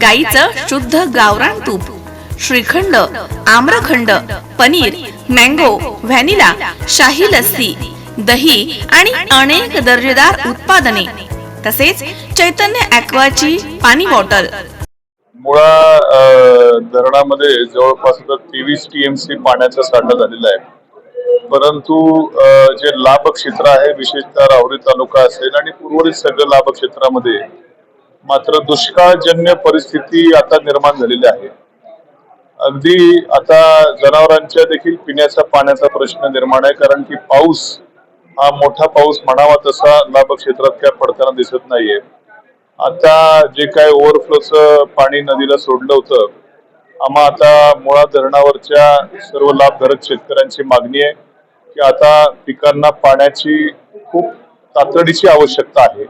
गाईचं शुद्ध गावरान तूप श्रीखंड आम्रखंड पनीर मँगो व्हॅनिला शाही लस्सी दही आणि अनेक दर्जेदार उत्पादने तसेच चैतन्य ऍक्वाची पाणी बॉटल. मुळा धरणामध्ये जवळपास तेवीस टीएमसी पाण्याचा साठा झालेला आहे. परंतु जे लाभ क्षेत्र आहे विशेषतः राहुरी तालुका असेल आणि उर्वरित सगळं लाभ क्षेत्रामध्ये मात्र दुष्काळजन्य परिस्थिती आता निर्माण झालेली आहे. अगदी आता जनावरांच्या देखील पिण्याच्या पाण्याचा प्रश्न निर्माण आहे कारण की पाऊस हा मोठा पाऊस म्हणावा तसा लाभ क्षेत्रात काय पडताना दिसत नाहीये. आता जे काय ओव्हरफ्लोचं पाणी नदीला सोडलं होतं आम्हा आता मुळा धरणावरच्या सर्व लाभधारक शेतकऱ्यांची मागणी आहे की आता पिकांना पाण्याची खूप तातडीची आवश्यकता आहे.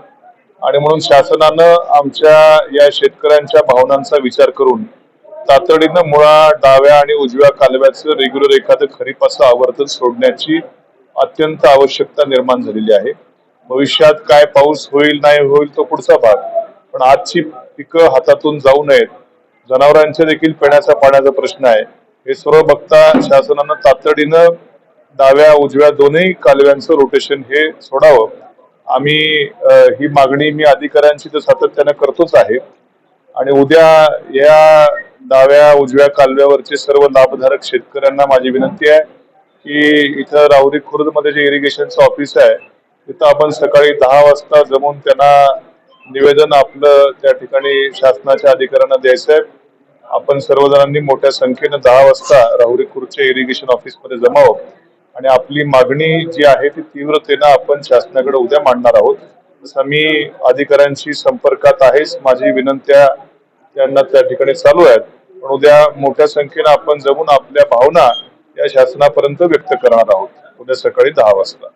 आणि म्हणून शासनानं आमच्या या शेतकऱ्यांच्या भावनांचा विचार करून तातडीनं मुळा डाव्या आणि उजव्या कालव्याचं रेग्युलर एखादं खरीपाचं आवर्तन सोडण्याची अत्यंत आवश्यकता निर्माण झालेली आहे. भविष्यात काय पाऊस होईल नाही होईल तो पुढचा भाग. पण आजची पिकं हातातून जाऊ नयेत. जनावरांच्या देखील पिण्याचा पाण्याचा प्रश्न आहे. हे सर्व बघता शासनानं तातडीनं डाव्या उजव्या दोन्ही कालव्यांचं रोटेशन हे सोडावं. आम्ही ही मागणी मी अधिकाऱ्यांशी तर सातत्यानं करतोच आहे. आणि उद्या या डाव्या उजव्या कालव्यावरचे सर्व लाभधारक शेतकऱ्यांना माझी विनंती आहे की इथं राहुरी खुर्दमध्ये जे इरिगेशनचं ऑफिस आहे तिथं आपण सकाळी दहा वाजता जमून त्यांना निवेदन आपलं त्या ठिकाणी शासनाच्या अधिकाऱ्यांना द्यायचं आहे आपण सर्वजणांनी मोठ्या संख्येनं दहा वाजता राहुरी खुर्दच्या इरिगेशन ऑफिसमध्ये जमावं. आणि आपली मागणी जी आहे ती तीव्रतेनं आपण शासनाकडे उद्या मांडणार आहोत. तसं मी अधिकाऱ्यांशी संपर्कात आहेच. माझी विनंत्या त्यांना त्या ठिकाणी चालू आहेत. पण उद्या मोठ्या संख्येनं आपण जमून आपल्या भावना या शासनापर्यंत व्यक्त करणार आहोत. उद्या सकाळी दहा वाजता.